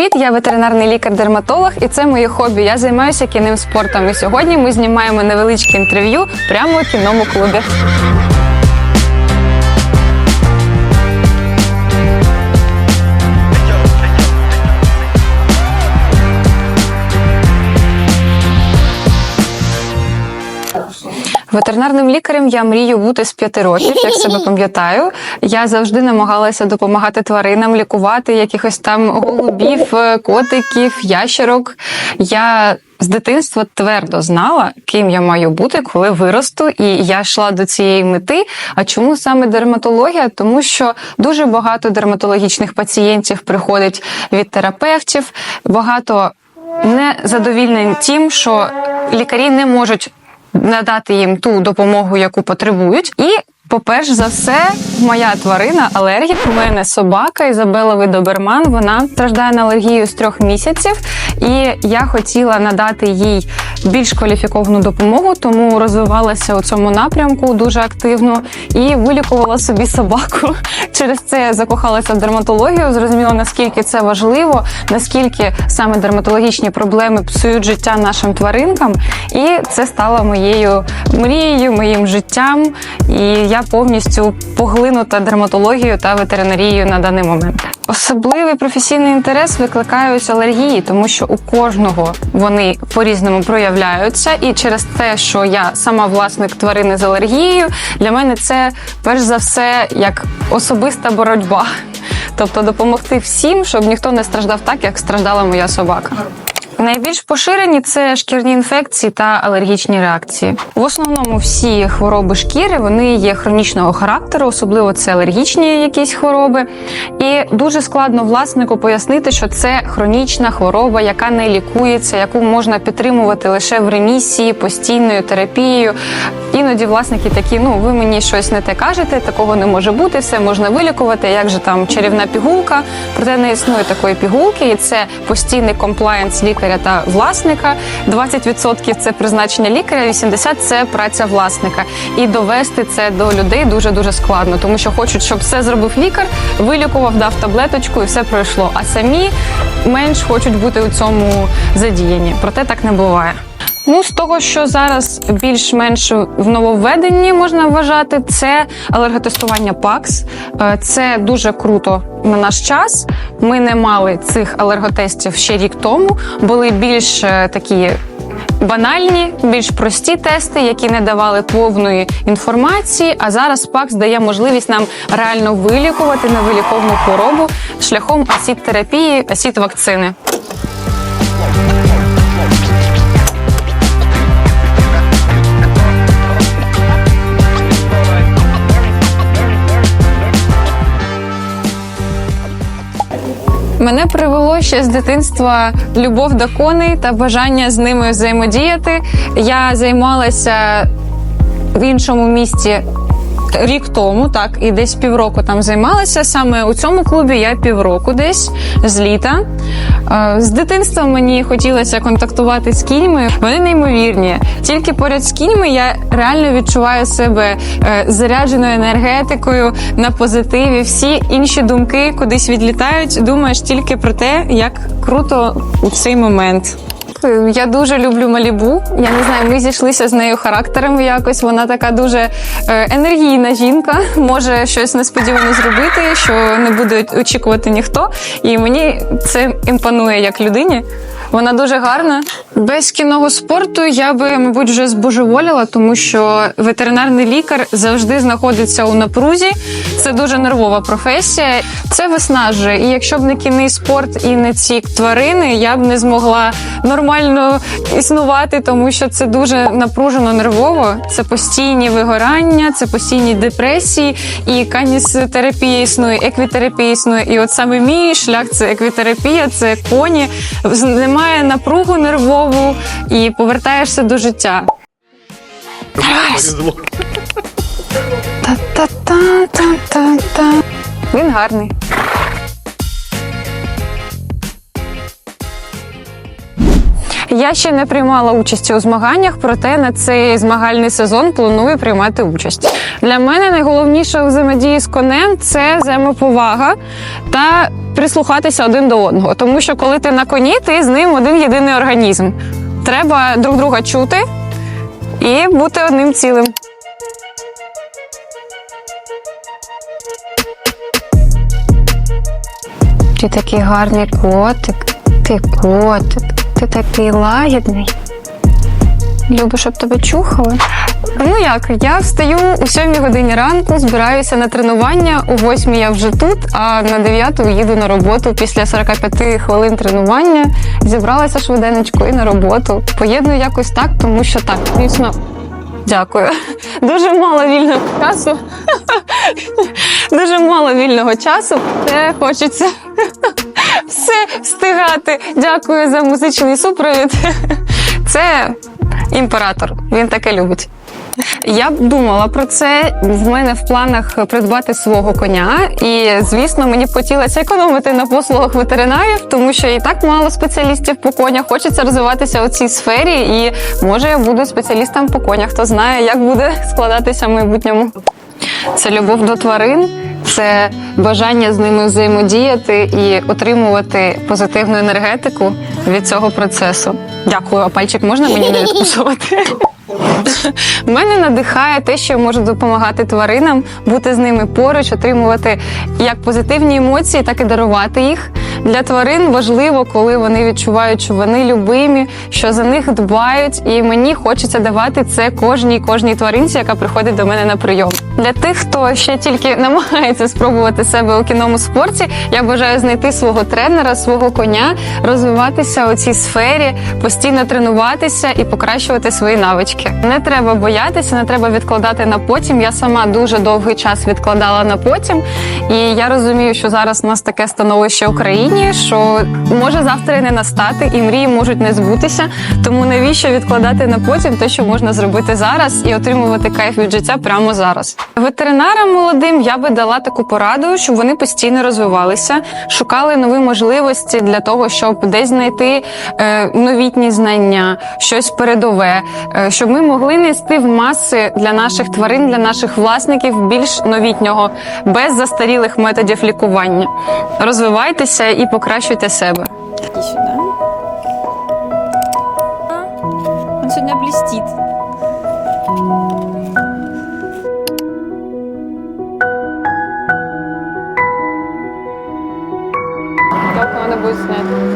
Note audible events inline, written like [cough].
привіт! Я ветеринарний лікар-дерматолог, і це моє хобі. Я займаюся кінним спортом. І сьогодні ми знімаємо невеличке інтерв'ю прямо у кінному клубі. Ветеринарним лікарем я мрію бути з п'яти років, як себе [laughs] пам'ятаю. Я завжди намагалася допомагати тваринам, лікувати якихось там голубів, е, котиків, ящерок. Я з дитинства твердо знала, ким я маю бути, коли виросту, і я йшла до цієї мети. А чому саме дерматологія? Тому що дуже багато дерматологічних пацієнтів приходить від терапевтів, багато не незадовільнень тим, що лікарі не можуть надати їм ту допомогу, яку потребують. І, по перш за все, моя тварина алергік. У мене собака Ізабела Доберман. Вона страждає на алергію з трьох місяців, і я хотіла надати їй більш кваліфіковану допомогу, тому розвивалася у цьому напрямку дуже активно і вилікувала собі собаку. [laughs] Через це я закохалася в дерматологію. Зрозуміла наскільки це важливо, наскільки саме дерматологічні проблеми псують життя нашим тваринкам, і це стало моєю мрією, моїм життям. І я повністю поглинута дерматологією та ветеринарією на даний момент. Особливий професійний інтерес викликають алергії, тому що у кожного вони по-різному проявляються. І через те, що я сама власник тварини з алергією, для мене це перш за все як особиста боротьба. Тобто допомогти всім, щоб ніхто не страждав так, як страждала моя собака. Найбільш поширені це шкірні інфекції та алергічні реакції. В основному всі хвороби шкіри вони є хронічного характеру, особливо це алергічні якісь хвороби. І дуже складно власнику пояснити, що це хронічна хвороба, яка не лікується, яку можна підтримувати лише в ремісії, постійною терапією. Іноді власники такі: ну ви мені щось не те кажете, такого не може бути, все можна вилікувати. Як же там чарівна пігулка? Проте не існує такої пігулки, і це постійний комплаєнс лікаря та власника. 20% – це призначення лікаря, 80% – це праця власника. І довести це до людей дуже дуже складно, тому що хочуть, щоб все зробив лікар, вилікував, дав таблеточку і все пройшло. А самі менш хочуть бути у цьому задіяні. Проте так не буває. Ну, з того, що зараз більш-менш в нововведенні можна вважати, це алерготестування ПАКС. Е, Це дуже круто на наш час. Ми не мали цих алерготестів ще рік тому. Були більш е, такі. Банальні, більш прості тести, які не давали повної інформації. А зараз ПАКС дає можливість нам реально вилікувати невиліковну хворобу шляхом асід-терапії, асід-вакцини. Мене привело ще з дитинства любов до коней та бажання з ними взаємодіяти. Я займалася в іншому місті. Рік тому, так, і десь півроку там займалася. Саме у цьому клубі я півроку десь з літа. Е, З дитинства мені хотілося контактувати з кіньми. Вони неймовірні. Тільки поряд з кіньми я реально відчуваю себе е, зарядженою енергетикою на позитиві. Всі інші думки кудись відлітають. Думаєш тільки про те, як круто у цей момент. Я дуже люблю Малібу. Я не знаю, ми зійшлися з нею характером якось. Вона така дуже е, енергійна жінка, може щось несподівано зробити, що не буде очікувати ніхто. І мені це імпонує як людині. Вона дуже гарна. Без кінного спорту я би, мабуть, вже збожеволіла, тому що ветеринарний лікар завжди знаходиться у напрузі. Це дуже нервова професія. Це виснажує. І якщо б не кінний спорт і не ці тварини, я б не змогла нормально існувати, тому що це дуже напружено нервово. Це постійні вигорання, це постійні депресії. І каністерапія існує, еквітерапія існує. І от саме мій шлях це еквітерапія, це коні. Немає напругу нервову і повертаєшся до життя. Та-та-та-та-та-та. Він гарний. Я ще не приймала участі у змаганнях, проте на цей змагальний сезон планую приймати участь. Для мене найголовніше у взаємодії з конем це взаємоповага та прислухатися один до одного, тому що коли ти на коні, ти з ним один єдиний організм. Треба друг друга чути і бути одним цілим. Ти такий гарний котик, ти котик, ти такий лагідний. Люблю, щоб тебе чухали. Ну як, я встаю у 7 годині ранку, збираюся на тренування. О 8 я вже тут, а на 9 їду на роботу після 45 хвилин тренування. Зібралася швиденечко і на роботу. Поєдную якось так, тому що так, дійсно. Дякую. Дуже мало вільного часу. [laughs] Дуже мало вільного часу. Це хочеться [laughs] все встигати. Дякую за музичний супровід. [laughs] Це імператор. Він таке любить. Я б думала про це. В мене в планах придбати свого коня, і звісно, мені б хотілося економити на послугах ветеринарів, тому що і так мало спеціалістів по конях. Хочеться розвиватися у цій сфері, і може я буду спеціалістом по конях. Хто знає, як буде складатися в майбутньому. Це любов до тварин, це бажання з ними взаємодіяти і отримувати позитивну енергетику від цього процесу. Дякую, а пальчик можна мені не відкусувати? Мене надихає те, що я можу допомагати тваринам, бути з ними поруч, отримувати як позитивні емоції, так і дарувати їх. Для тварин важливо, коли вони відчувають, що вони любимі, що за них дбають, і мені хочеться давати це кожній кожній тваринці, яка приходить до мене на прийом. Для тих, хто ще тільки намагається спробувати себе у кіному спорті, я бажаю знайти свого тренера, свого коня, розвиватися у цій сфері, постійно тренуватися і покращувати свої навички. Не треба боятися, не треба відкладати на потім. Я сама дуже довгий час відкладала на потім, і я розумію, що зараз у нас таке становище в Україні, що може завтра і не настати, і мрії можуть не збутися. Тому навіщо відкладати на потім те, що можна зробити зараз, і отримувати кайф від життя прямо зараз. Ветеринарам молодим я би дала таку пораду, щоб вони постійно розвивалися, шукали нові можливості для того, щоб десь знайти е, новітні знання, щось передове, е, щоб ми могли нести в маси для наших тварин, для наших власників більш новітнього, без застарілих методів лікування. Розвивайтеся і покращуйте себе. Иди сюди. Він сьогодні блістить. Як вона буде зняти?